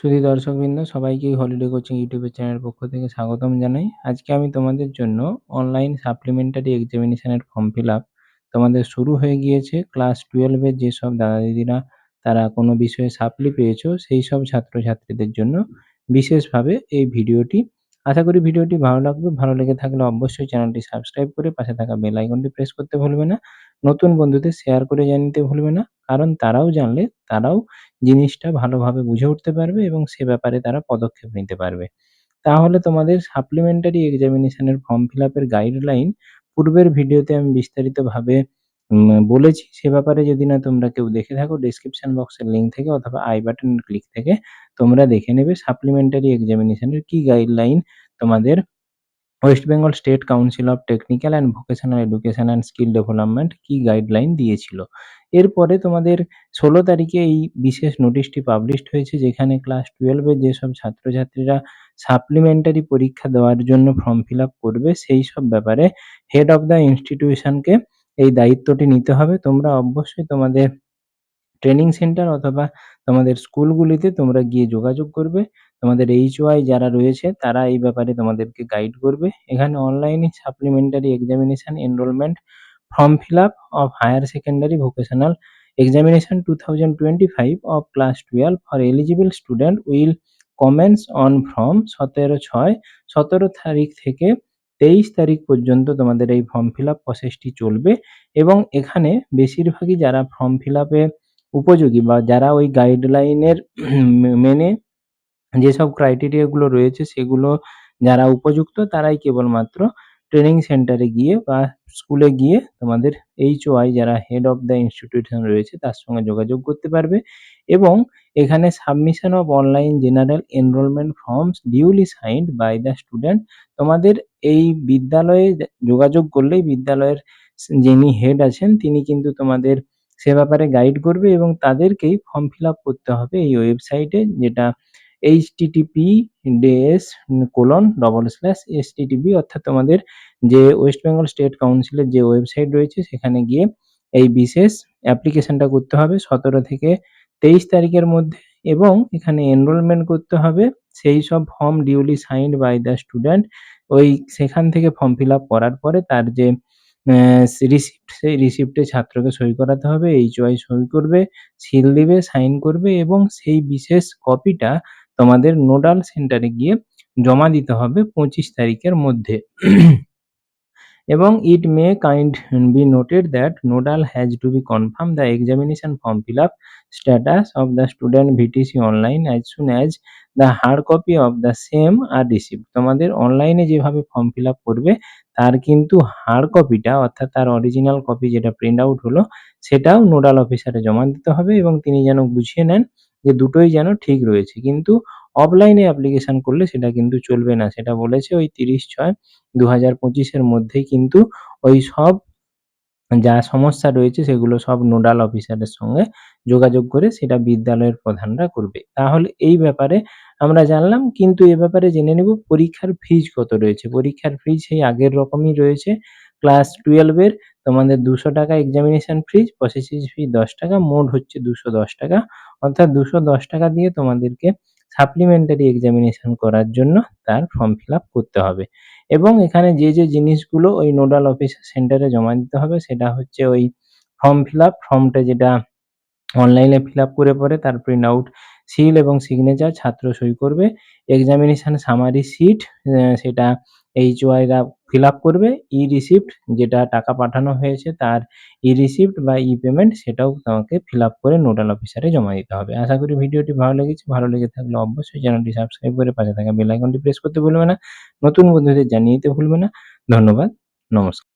সুধী দর্শকবৃন্দ সবাইকে holiday coaching ইউটিউবের চ্যানেলের পক্ষ থেকে স্বাগতম জানাই। আজকে আমি তোমাদের জন্য অনলাইন সাপ্লিমেন্টারি এক্সামিনেশনের ফর্ম ফিল আপ তোমাদের শুরু হয়ে গিয়েছে। ক্লাস টুয়েলভের যেসব দাদা দিদিরা, তারা কোনো বিষয়ে সাপ্লি পেয়েছ, সেই সব ছাত্রছাত্রীদের জন্য বিশেষভাবে এই ভিডিওটি। আশা করি ভিডিওটি ভালো লাগবে। ভালো লেগে থাকলে অবশ্যই চ্যানেলটি সাবস্ক্রাইব করে পাশে থাকা বেল আইকনটি প্রেস করতে ভুলবে না। নতুন বন্ধুদের শেয়ার করে জানিয়ে ভুলবে না। কারণ তারাও জানলে তারাও জিনিসটা ভালোভাবে বুঝে উঠতে পারবে এবং সে ব্যাপারে তারা পদক্ষেপ নিতে পারবে। তাহলে তোমাদের সাপ্লিমেন্টারি এক্সামিনেশনের ফর্ম ফিল আপের গাইডলাইন পূর্বের ভিডিওতে আমি বিস্তারিতভাবে বলেছি। সে ব্যাপারে যদি না তোমরা কেউ দেখে থাকো ডিসক্রিপশন বক্সের লিঙ্ক থেকে অথবা আই বাটনের ক্লিক থেকে তোমরা দেখে নেবে সাপ্লিমেন্টারি এক্সামিনেশনের কি গাইডলাইন তোমাদের West Bengal State Council of Technical and Vocational Education and Skill Development কি গাইডলাইন দিয়েছিল? এরপরে তোমাদের ষোলো তারিখে এই বিশেষ নোটিশটি পাবলিশড হয়েছে, যেখানে ক্লাস টুয়েলভের যেসব ছাত্রছাত্রীরা সাপ্লিমেন্টারি পরীক্ষা দেওয়ার জন্য ফর্ম ফিল আপ করবে, সেই সব ব্যাপারে হেড অফ দ্য ইনস্টিটিউশনকে এই দায়িত্বটি নিতে হবে। তোমরা অবশ্যই তোমাদের ট্রেনিং সেন্টার অথবা তোমাদের স্কুলগুলিতে তোমরা গিয়ে যোগাযোগ করবে। তোমাদের এইচ ওয়াই যারা রয়েছে, তারা এই ব্যাপারে তোমাদেরকে গাইড করবে। এখানে অনলাইনে supplementary examination enrolment form fill up of higher secondary vocational examination 2025 of class 12 for eligible student will commence on from সতেরো ছয়, সতেরো তারিখ থেকে তেইশ তারিখ পর্যন্ত তোমাদের এই ফর্ম ফিল আপ প্রসেসটি চলবে এবং এখানে বেশিরভাগই যারা ফর্ম ফিল আপে উপযোগী বা যারা ওই গাইডলাইনের মেনে যেসব ক্রাইটেরিয়াগুলো রয়েছে সেগুলো যারা উপযুক্ত তারাই কেবলমাত্র ট্রেনিং সেন্টারে গিয়ে বা স্কুলে গিয়ে তোমাদের এইচওআই যারা হেড অফ দ্য ইনস্টিটিউশন রয়েছে তার সঙ্গে যোগাযোগ করতে পারবে এবং এখানে submission of online general enrolment forms duly signed by the student তোমাদের এই বিদ্যালয়ে যোগাযোগ করলেই বিদ্যালয়ের যিনি হেড আছেন তিনি কিন্তু তোমাদের সে ব্যাপারে গাইড করবে এবং তাদেরকেই ফর্ম ফিল আপ করতে হবে এই ওয়েবসাইটে যেটা এইচটিটিপি ডেস কোলন ডবল স্ল্যাশ এসটিটিপি অর্থাৎ তোমাদের যে ওয়েস্ট বেঙ্গল স্টেট কাউন্সিলের যে ওয়েবসাইট রয়েছে, সেখানে গিয়ে এই বিশেষ অ্যাপ্লিকেশনটা করতে হবে সতেরো থেকে তেইশ তারিখের মধ্যে এবং এখানে এনরোলমেন্ট করতে হবে। সেই সব form duly signed by the student ওই সেখান থেকে ফর্ম ফিল আপ করার পরে তার যে রিসিপ্ট সেই রিসিপ্টে ছাত্রকে সই করাতে হবে এইচওয়াই সই করবে সিল দিবে সাইন করবে এবং সেই বিশেষ কপিটা তোমাদের নোডাল সেন্টারে গিয়ে জমা দিতে হবে পঁচিশ তারিখের মধ্যে। এবং it may kind be noted that nodal has to be confirm the examination form fill up status of the student VTC online as soon as the hard copy of the same are receive তোমাদের অনলাইনে যেভাবে form fill up করবে, তার কিন্তু hard কপিটা অর্থাৎ তার original copy যেটা প্রিন্ট আউট হলো, সেটাও নোডাল অফিসারে জমা দিতে হবে এবং তিনি যেন বুঝিয়ে নেন যে দুটোই যেন ঠিক রয়েছে। কিন্তু অফলাইনে অ্যাপ্লিকেশন করলে সেটা কিন্তু চলবে না। সেটা বলেছে ওই তিরিশ ছয় দু হাজার পঁচিশের মধ্যেই কিন্তু ওই সব যা সমস্যা রয়েছে সেগুলো সব নোডাল অফিসারের সঙ্গে যোগাযোগ করে সেটা বিদ্যালয়ের প্রধানরা করবে। তাহলে এই ব্যাপারে আমরা জানলাম, কিন্তু এ ব্যাপারে জেনে নেব পরীক্ষার ফিজ কত রয়েছে। পরীক্ষার ফিজ সেই আগের রকমই রয়েছে। ক্লাস টুয়েলভের তোমাদের দুশো টাকা এক্সামিনেশন ফিজ প্রসেসিং ফি দশ টাকা, মোট হচ্ছে দুশো দশ টাকা। অর্থাৎ দুশো দশ টাকা দিয়ে তোমাদেরকে সাপ্লিমেন্টারি এক্সামিনেশন করার জন্য তার ফর্ম ফিল আপ করতে হবে। এবং এখানে যে যে জিনিসগুলো ওই নোডাল অফিসার সেন্টারে জমা দিতে হবে, সেটা হচ্ছে ওই ফর্ম ফিল আপ ফর্মটা যেটা অনলাইনে ফিল আপ করে পরে তার প্রিন্ট আউট সিল এবং সিগনেচার ছাত্র সই করবে। এক্সামিনেশন সামারি সিট সেটা এইচওয়াইরা ফিল করবে ই রিসিপ্ট যেটা টাকা পাঠানো হয়েছে তার ই রিসিপ্ট বা ই পেমেন্ট সেটাও তোমাকে ফিল করে নোডাল অফিসারে জমা দিতে হবে। আশা করি ভিডিওটি ভালো লেগেছে। ভালো লেগে থাকলে অবশ্যই চ্যানেলটি সাবস্ক্রাইব করে পাশে থাকা বেল আইকনটি প্রেস করতে ভুলবে না। নতুন বন্ধুদের জানিয়ে দিতে ভুলবে না। ধন্যবাদ। নমস্কার।